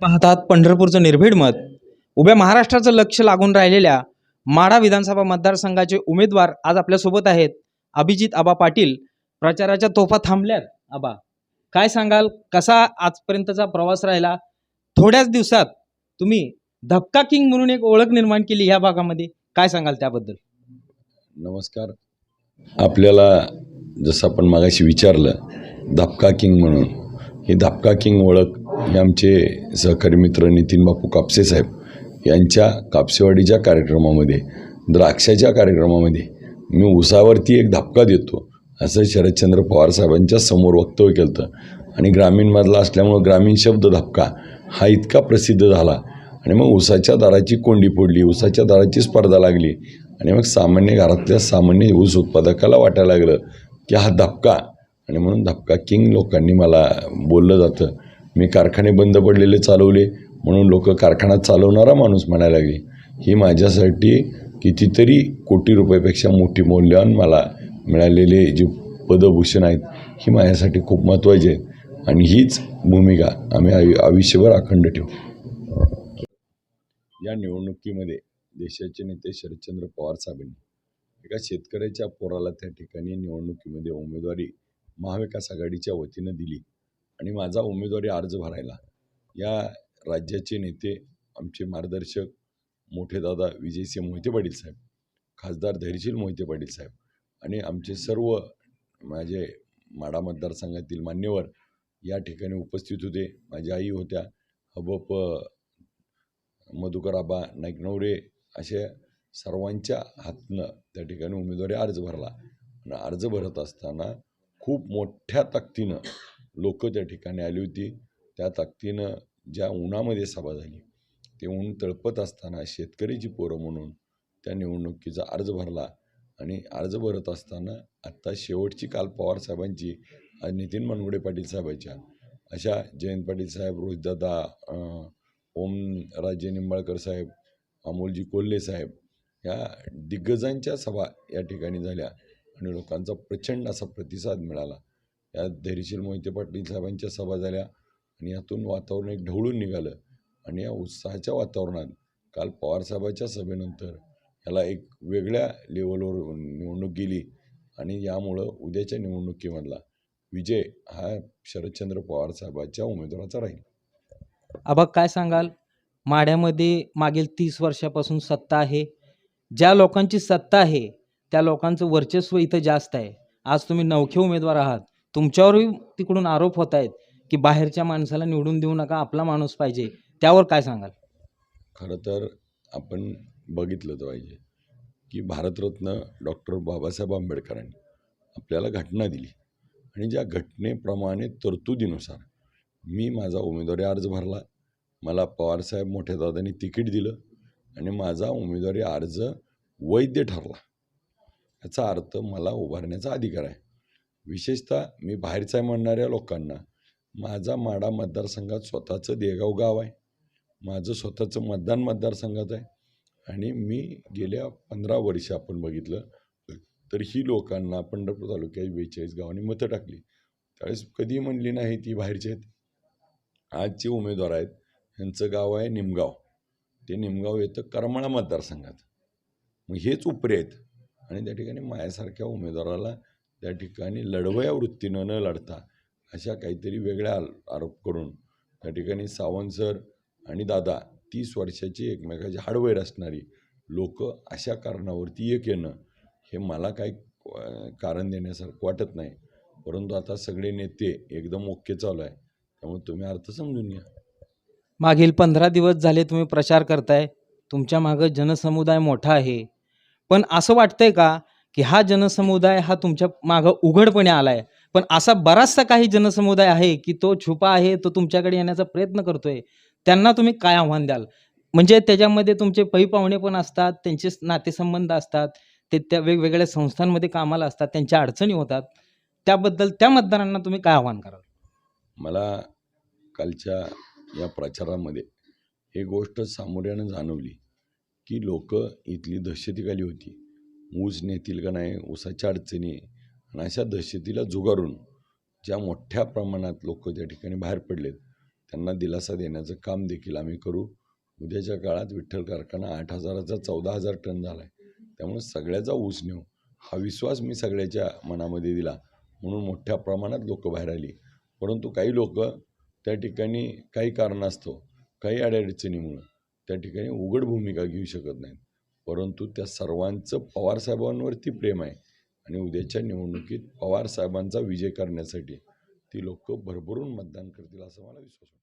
पाहतात पंढरपूरचं निर्भीड मत. उभ्या महाराष्ट्राचं लक्ष लागून राहिलेल्या माढा विधानसभा मतदारसंघाचे उमेदवार आज आपल्यासोबत आहेत. अभिजित आबा पाटील प्रचाराच्या तोफा थांबल्यात. आबा काय सांगाल? कसा आजपर्यंतचा प्रवास राहिला? थोड्याच दिवसात तुम्ही धक्का किंग म्हणून एक ओळख निर्माण केली ह्या भागामध्ये. काय सांगाल त्याबद्दल? नमस्कार. आपल्याला जसं आपण मागाशी विचारलं धपका किंग म्हणून. ही धापका किंग ओळख हे आमचे सहकारी मित्र नितीन बापू कापसे साहेब यांच्या कापसेवाडीच्या कार्यक्रमामध्ये द्राक्षाच्या कार्यक्रमामध्ये मी उसावरती एक धापका देतो असं शरदचंद्र पवार साहेबांच्या समोर वक्तव्य केलं होतं आणि ग्रामीणमधला असल्यामुळं ग्रामीण शब्द धापका हा इतका प्रसिद्ध झाला. आणि मग उसाच्या दाराची कोंडी फोडली उसाच्या दाराची स्पर्धा लागली. आणि मग सामान्य घरातल्या सामान्य ऊस उत्पादकाला वाटायला लागलं की हा धपका आणि म्हणून धपका किंग लोकांनी मला बोललं जातं. मी कारखाने बंद पडलेले चालवले म्हणून लोक कारखाना चालवणारा माणूस म्हणायला लागले. ही माझ्यासाठी कितीतरी कोटी रुपयापेक्षा मोठी मौल्यवान मला मिळालेले जी पदभूषण आहेत ही माझ्यासाठी खूप महत्त्वाची आहेत आणि हीच भूमिका आम्ही आयु आयुष्यभर अखंड ठेवू. या निवडणुकीमध्ये देशाचे नेते शरदचंद्र पवार साहेबांनी एका शेतकऱ्याच्या पोराला त्या ठिकाणी निवडणुकीमध्ये उमेदवारी महाविकास आघाडीच्या वतीनं दिली आणि माझा उमेदवारी अर्ज भरायला. या राज्याचे नेते आमचे मार्गदर्शक मोठे दादा विजयसिंह मोहिते पाटील साहेब खासदार धैर्यशील मोहिते पाटील साहेब आणि आमचे सर्व माझे माडा मतदारसंघातील मान्यवर या ठिकाणी उपस्थित होते. माझ्या आई होत्या हबप मधुकर आबा नाईकनवरे अशा सर्वांच्या हातनं त्या ठिकाणी उमेदवारी अर्ज भरला. आणि अर्ज भरत असताना खूप मोठ्या ताकदीनं लोक त्या ठिकाणी आली होती. त्या ताकदीनं ज्या उन्हामध्ये सभा झाली ते ऊन तळपत असताना शेतकरीची पोरं म्हणून त्या निवडणुकीचा अर्ज भरला आणि अर्ज भरत असताना आत्ता शेवटची काल पवार साहेबांची आज नितीन मनगुडे पाटील साहेबांच्या अशा जयंत पाटील साहेब रोहितदादा ओम राजे निंबाळकर साहेब अमोलजी कोल्हे साहेब या दिग्गजांच्या सभा या ठिकाणी झाल्या. आणि लोकांचा प्रचंड असा प्रतिसाद मिळाला. या धैर्यशील मोहिते पाटील साहेबांच्या सभा झाल्या आणि यातून वातावरण एक ढवळून निघालं. आणि या उत्साहाच्या वातावरणात काल पवारसाहेबाच्या सभेनंतर ह्याला एक वेगळ्या लेवलवर निवडणूक गेली आणि यामुळं उद्याच्या निवडणुकीमधला विजय हा शरदचंद्र पवारसाहेबाच्या उमेदवाराचा राहील. आबा काय सांगाल? माढ्यामध्ये मागील तीस वर्षापासून सत्ता आहे. ज्या लोकांची सत्ता आहे त्या लोकांचं वर्चस्व इथं जास्त आहे. आज तुम्ही नवखे उमेदवार आहात. तुमच्यावरही तिकडून आरोप होत आहेत की बाहेरच्या माणसाला निवडून देऊ नका आपला माणूस पाहिजे. त्यावर काय सांगाल? खरं तर आपण बघितलं पाहिजे की भारतरत्न डॉक्टर बाबासाहेब आंबेडकरांनी आपल्याला घटना दिली आणि ज्या घटनेप्रमाणे तरतुदीनुसार मी माझा उमेदवारी अर्ज भरला मला पवारसाहेब मोठ्या दादांनी तिकीट दिलं आणि माझा उमेदवारी अर्ज वैध ठरला. याचा अर्थ मला उभारण्याचा अधिकार आहे. विशेषतः मी बाहेरचा आहे म्हणणाऱ्या लोकांना. माझा माडा मतदारसंघात स्वतःचं देगाव गाव आहे. माझं स्वतःचं मतदान मतदारसंघात आहे. आणि मी गेल्या पंधरा वर्ष आपण बघितलं तर ही लोकांना पंढरपूर तालुक्यात बेचाळीस गावांनी मतं टाकली. त्यावेळेस कधी म्हणली नाही ती बाहेरचे आहेत. आजचे उमेदवार आहेत यांचं गाव आहे निमगाव. ते निमगाव येतं करमाळा मतदारसंघात. मग हेच उपरे आहेत. आणि त्या ठिकाणी माझ्यासारख्या उमेदवाराला त्या ठिकाणी लढवया वृत्तीनं न लढता अशा काहीतरी वेगळ्या आरोप करून त्या ठिकाणी सावंत सर आणि दादा तीस वर्षाची एकमेकाची हाडवैर असणारी लोक अशा कारणावरती एक येणं हे मला काही कारण देण्यासारखं वाटत नाही. परंतु आता सगळे नेते एकदम ओके चालू आहे. त्यामुळे तुम्ही अर्थ समजून घ्या. मागील पंधरा दिवस झाले तुम्ही प्रचार करताय. तुमच्या मागं जनसमुदाय मोठा आहे. पण असं वाटतंय का की हा जनसमुदाय हा तुमच्या मागं उघडपणे आलाय. पण असा बराचसा काही जनसमुदाय आहे की तो छुपा आहे तो तुमच्याकडे येण्याचा प्रयत्न करतोय. त्यांना तुम्ही काय आव्हान द्याल? म्हणजे त्याच्यामध्ये तुमचे पै पाहुणे पण असतात त्यांचे नातेसंबंध असतात ते त्या वेगवेगळ्या संस्थांमध्ये कामाला असतात त्यांच्या अडचणी होतात. त्याबद्दल त्या मतदारांना तुम्ही काय आव्हान कराल? मला कालच्या या प्रचारामध्ये ही गोष्ट सामोऱ्यानं जाणवली. की लोक इथली दहशतीखाली होती. ऊस नेतील का नाही ऊसाच्या अडचणी आणि अशा दहशतीला जुगारून ज्या मोठ्या प्रमाणात लोक त्या ठिकाणी बाहेर पडलेत त्यांना दिलासा देण्याचं काम देखील आम्ही करू. उद्याच्या काळात विठ्ठल कारखाना आठ हजाराचा चौदा हजार टन झाला आहे त्यामुळे सगळ्याचा ऊस नेऊ हा विश्वास मी सगळ्याच्या मनामध्ये दिला. म्हणून मोठ्या प्रमाणात लोक बाहेर आली. परंतु काही लोक त्या ठिकाणी काही कारणास्तव काही अडचणीमुळं त्या ठिकाणी उघड भूमिका घेऊ शकत नाहीत. परंतु त्या सर्वांचं पवारसाहेबांवरती प्रेम आहे आणि उद्याच्या निवडणुकीत पवारसाहेबांचा विजय करण्यासाठी ती लोक भरभरून मतदान करतील असं मला विश्वास वाटतो.